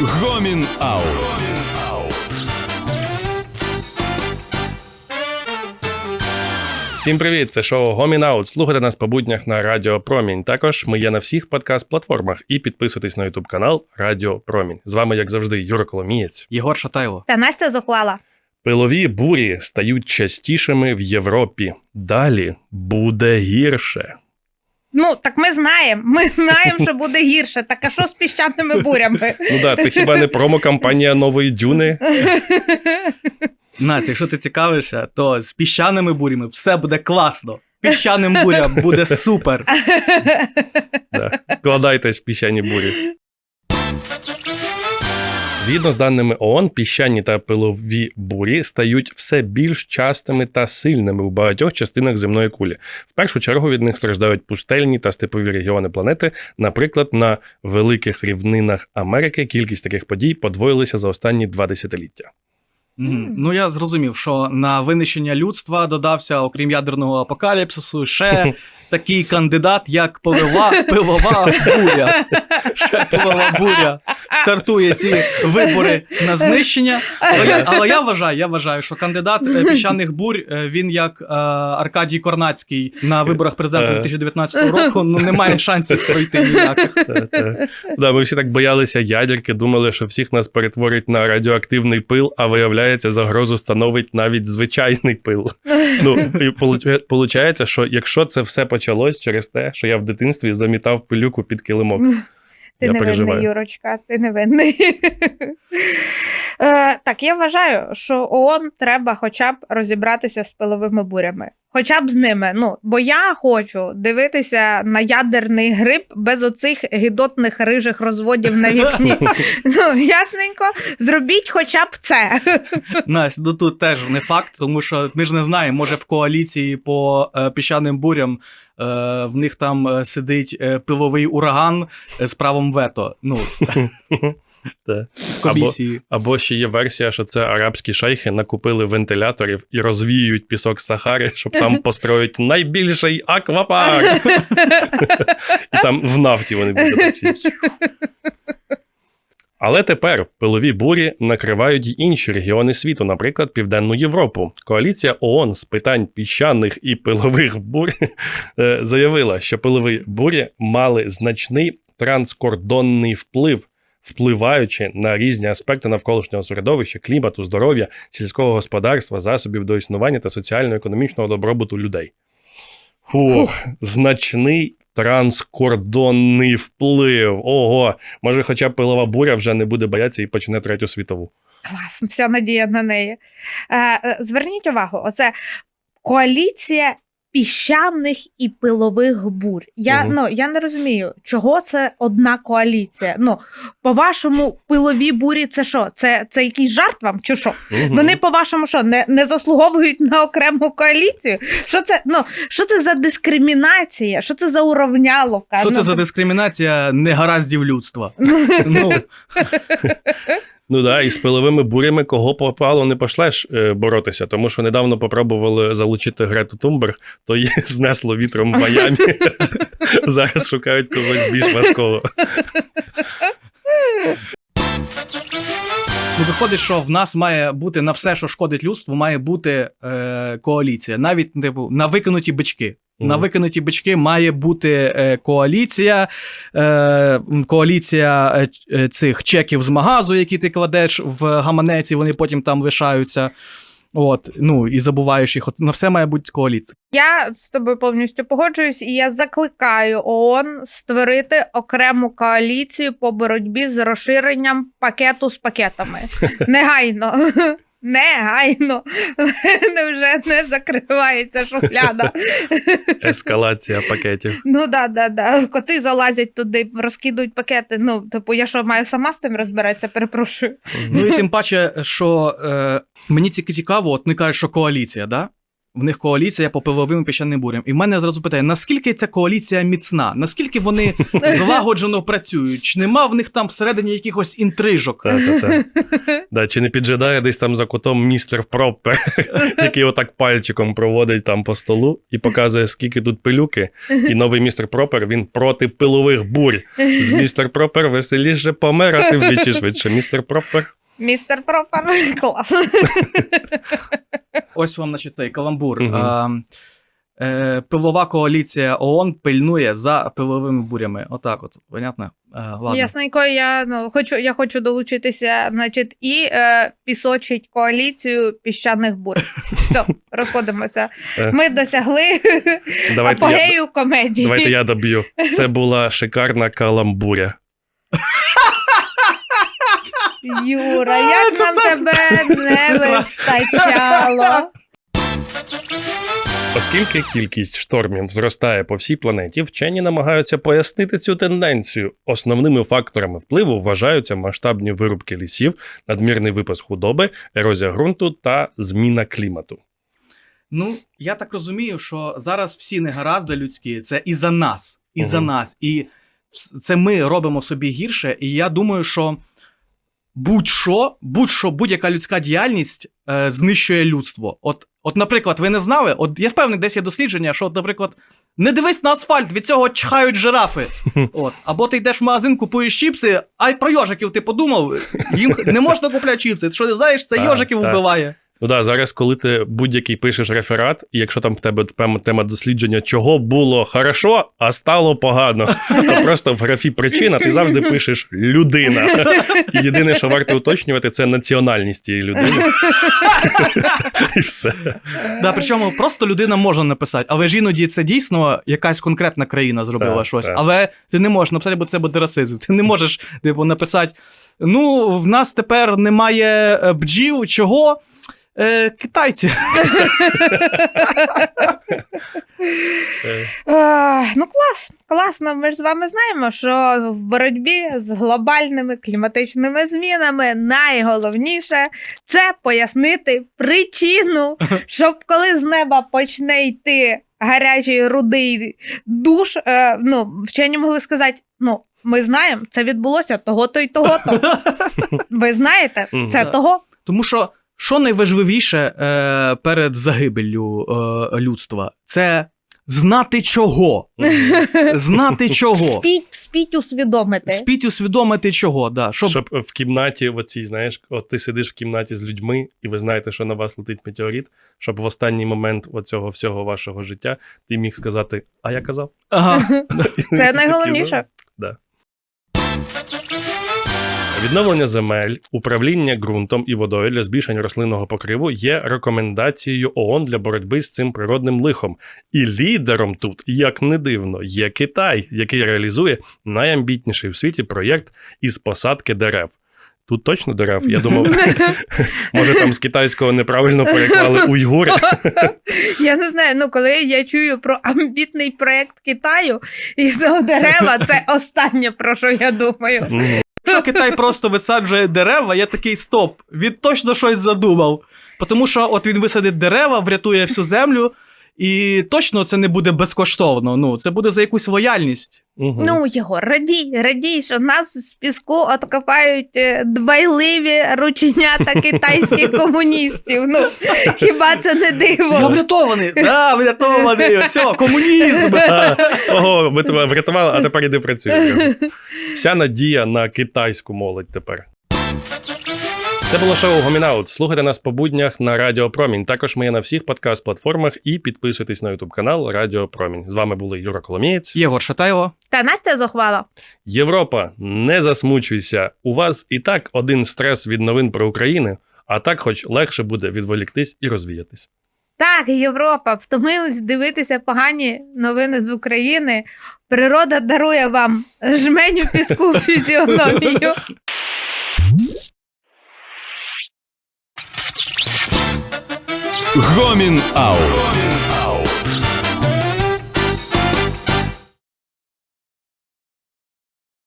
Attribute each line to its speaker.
Speaker 1: Гомін Аут.
Speaker 2: Всім привіт! Це шоу Гомін Аут. Слухайте нас по буднях на Радіо Промінь. Також ми є на всіх подкаст-платформах і підписуйтесь на Ютуб канал Радіо Промінь. З вами, як завжди, Юра Коломієць.
Speaker 3: Єгор Шатайло.
Speaker 4: Та Настя зухвала.
Speaker 2: Пилові бурі стають частішими в Європі. Далі буде гірше.
Speaker 4: Ну так ми знаємо. Ми знаємо, що буде гірше. Так а що з піщаними бурями?
Speaker 2: Ну так, це хіба не промо-кампанія нової дюни?
Speaker 3: Настя, якщо ти цікавишся, то з піщаними бурями все буде класно. Піщаним бурям буде супер.
Speaker 2: Да. Вкладайтесь в піщані бурі. Згідно з даними ООН, піщані та пилові бурі стають все більш частими та сильними у багатьох частинах земної кулі. В першу чергу від них страждають пустельні та степові регіони планети. Наприклад, на великих рівнинах Америки кількість таких подій подвоїлася за останні два десятиліття.
Speaker 3: Мгм. Ну я зрозумів, що на винищення людства додався, окрім ядерного апокаліпсису, ще такий кандидат, як пилова, пилова буря. Ще пилова буря стартує ці вибори на знищення. Але я, але я вважаю, я вважаю, що кандидат е, піщаних бурь е, він як е, Аркадій Корнацький на виборах президента 2019 року. Ну немає шансів пройти ніяких.
Speaker 2: Да, ми всі так боялися ядерки, думали, що всіх нас перетворить на радіоактивний пил, а виявляється, загрозу становить навіть звичайний пил. Ну і получа- получається, що якщо це все почалось через те, що я в дитинстві замітав пилюку під килимок.
Speaker 4: Ти
Speaker 2: Я
Speaker 4: невинний,
Speaker 2: переживаю.
Speaker 4: Юрочка, ти невинний. Е, так, я вважаю, що ООН треба хоча б розібратися з пиловими бурями. Хоча б з ними. Ну, бо я хочу дивитися на ядерний гриб без оцих гідотних рижих розводів на вікні. Ну, ясненько, зробіть хоча б це.
Speaker 3: Настя, ну тут теж не факт, тому що ми ж не знаємо, може в коаліції по е, піщаним бурям в них там е, сидить е, пиловий ураган е, з правом вето. Ну, в комісії.
Speaker 2: Або ще є версія, що це арабські шейхи накупили вентиляторів і розвіюють пісок Сахари, щоб там построїть найбільший аквапарк. І там в нафті вони будуть. Але тепер пилові бурі накривають й інші регіони світу, наприклад, Південну Європу. Коаліція ООН з питань піщаних і пилових бурь е, заявила, що пилові бурі мали значний транскордонний вплив, впливаючи на різні аспекти навколишнього середовища, клімату, здоров'я, сільського господарства, засобів до існування та соціально-економічного добробуту людей. Фух, значний транскордонний вплив. Ого, може, хоча б пилова буря вже не буде боятися і почне третю світову.
Speaker 4: Клас, вся надія на неї. Е, е, зверніть увагу, оце коаліція піщаних і пилових бурь. Я,
Speaker 2: Мгм.
Speaker 4: ну, я не розумію, чого це одна коаліція. Ну, по-вашому, пилові бурі це що? Це, це якийсь жарт вам? Чи що?
Speaker 2: Мгм.
Speaker 4: Вони, по-вашому, що, не, не заслуговують на окрему коаліцію? Що це, ну, що це за дискримінація? Що це за уравняловка?
Speaker 3: Що це
Speaker 4: Ну,
Speaker 3: за дискримінація негараздів людства? Ну,
Speaker 2: Ну да, і з пиловими бурями кого попало не пошлеш е, боротися, тому що недавно попробували залучити Грету Тумберг, то її знесло вітром в Майамі. Зараз шукають когось більш важкого.
Speaker 3: ну, виходить, що в нас має бути на все, що шкодить людству, має бути е, коаліція. Навіть типу, на викинуті бички. На викинуті бички має бути е, коаліція, е, коаліція е, цих чеків з магазу, які ти кладеш в гаманеці, вони потім там лишаються. От, ну і забуваєш їх. От на все має бути коаліція.
Speaker 4: Я з тобою повністю погоджуюсь, і я закликаю ООН створити окрему коаліцію по боротьбі з розширенням пакету з пакетами. Негайно. Негайно. Невже не закривається шухляда.
Speaker 2: Ескалація пакетів.
Speaker 4: Ну да, да, да. Коти залазять туди, розкидують пакети. Ну, типу, я що маю сама з цим розбиратися, перепрошую.
Speaker 3: Ну і тим паче, що е, мені тільки цікаво, от не кажеш, що коаліція, да? В них коаліція по пиловим піщаним бурям. І в мене зразу питає, наскільки ця коаліція міцна? Наскільки вони злагоджено працюють? Чи нема в них там всередині якихось інтрижок?
Speaker 2: Да, чи не піджидає десь там за кутом містер Проппер, який отак пальчиком проводить там по столу і показує, скільки тут пилюки. І новий містер Пропер він проти пилових бурь. З містер Пропер веселіше помирати вдвічі швидше. Містер Пропер.
Speaker 4: Містер Пропер, клас.
Speaker 3: Ось вам, значить, цей каламбур.
Speaker 2: Мгм.
Speaker 3: А, е, пилова коаліція ООН пильнує за пиловими бурями. Отак, от, понятно? Е, ладно.
Speaker 4: Ясненько, я ну хочу, я хочу долучитися, значить, і е, пісочить коаліцію піщаних бур. Все, розходимося.
Speaker 2: Е.
Speaker 4: Ми досягли
Speaker 2: Давайте я,
Speaker 4: апогею комедії.
Speaker 2: давайте я доб'ю. Це була шикарна каламбуря.
Speaker 4: Юра,
Speaker 3: А,
Speaker 4: як нам
Speaker 3: так.
Speaker 4: тебе не вистачало.
Speaker 2: Оскільки кількість штормів зростає по всій планеті, вчені намагаються пояснити цю тенденцію. Основними факторами впливу вважаються масштабні вирубки лісів, надмірний випас худоби, ерозія ґрунту та зміна клімату.
Speaker 3: Ну, я так розумію, що зараз всі негаразди людські це і за нас, і за нас. І це ми робимо собі гірше. І я думаю, що будь-що, будь-що, будь-яка людська діяльність е, знищує людство. От, от, наприклад, ви не знали, от я впевнений, десь є дослідження, що, от, наприклад, не дивись на асфальт, від цього чхають жирафи. От. Або ти йдеш в магазин, купуєш чіпси, а й про йожиків ти подумав, їм не можна купляти чіпси. Ти що не знаєш, це
Speaker 2: Так,
Speaker 3: йожиків
Speaker 2: так.
Speaker 3: вбиває.
Speaker 2: Ну да, зараз, коли ти будь-який пишеш реферат, і якщо там в тебе тема, дослідження, чого було хорошо, а стало погано, то просто в графі причина ти завжди пишеш людина. І єдине, що варто уточнювати, це національність цієї людини. І все.
Speaker 3: Да, причому просто людина може написати, але ж іноді це дійсно якась конкретна країна зробила
Speaker 2: Так,
Speaker 3: щось.
Speaker 2: так.
Speaker 3: Але ти не можеш написати, бо це буде расизм. Ти не можеш типу, написати: ну, в нас тепер немає е, бджіл, чого? Е, китайці.
Speaker 2: Е,
Speaker 4: Е, ну клас, класно. Ми ж з вами знаємо, що в боротьбі з глобальними кліматичними змінами найголовніше це пояснити причину, щоб коли з неба почне йти гарячий рудий душ, е, ну вчені могли сказати, ну. Ми знаємо, це відбулося того-то й того-то. Ви знаєте, це того.
Speaker 3: Тому що що найважливіше е, перед загибеллю е, людства? Це знати чого. Знати чого.
Speaker 4: Спіть, спіть усвідомити.
Speaker 3: Спіть усвідомити чого, да. Щоб,
Speaker 2: Щоб в кімнаті, в оцій, знаєш, от ти сидиш в кімнаті з людьми, і ви знаєте, що на вас летить метеорит, щоб в останній момент оцього всього вашого життя ти міг сказати, а я казав.
Speaker 3: ага.
Speaker 4: Це найголовніше.
Speaker 2: Відновлення земель, управління ґрунтом і водою для збільшення рослинного покриву є рекомендацією ООН для боротьби з цим природним лихом. І лідером тут, як не дивно, є Китай, який реалізує найамбітніший в світі проєкт із посадки дерев. Тут точно дерев. Я думав, може там з китайського неправильно переклали уйгури.
Speaker 4: Я не знаю, ну коли я чую про амбітний проект Китаю і за дерева, це останнє про що я думаю.
Speaker 3: Якщо Китай просто висаджує дерева, я такий стоп. Він точно щось задумав. Тому що от він висадить дерева, врятує всю землю, і точно це не буде безкоштовно. Ну, це буде за якусь лояльність.
Speaker 2: Мгм.
Speaker 4: Ну, Єгор, радій, радій, що нас з піску откопають е, дбайливі рученята китайських комуністів. Ну, хіба це не
Speaker 3: Я
Speaker 4: диво?
Speaker 3: врятований! Да, врятований! Все, комунізм!
Speaker 2: А, Ого, ми тебе врятували, а тепер іди працюй. Вся надія на китайську молодь тепер. Це було шоу Гомінаут. Слухайте нас по буднях на Радіо Промінь. Також ми є на всіх подкаст-платформах і підписуйтесь на Ютуб канал Радіо Промінь. З вами були Юра Коломієць.
Speaker 3: Єгор Шатайло.
Speaker 4: Та Настя зухвала.
Speaker 2: Європа, не засмучуйся. У вас і так один стрес від новин про Україну, а так, хоч легше буде відволіктись і розвіятись.
Speaker 4: Так, Європа, втомились дивитися погані новини з України. Природа дарує вам жменю піску фізіономію.
Speaker 1: Гомін Аут.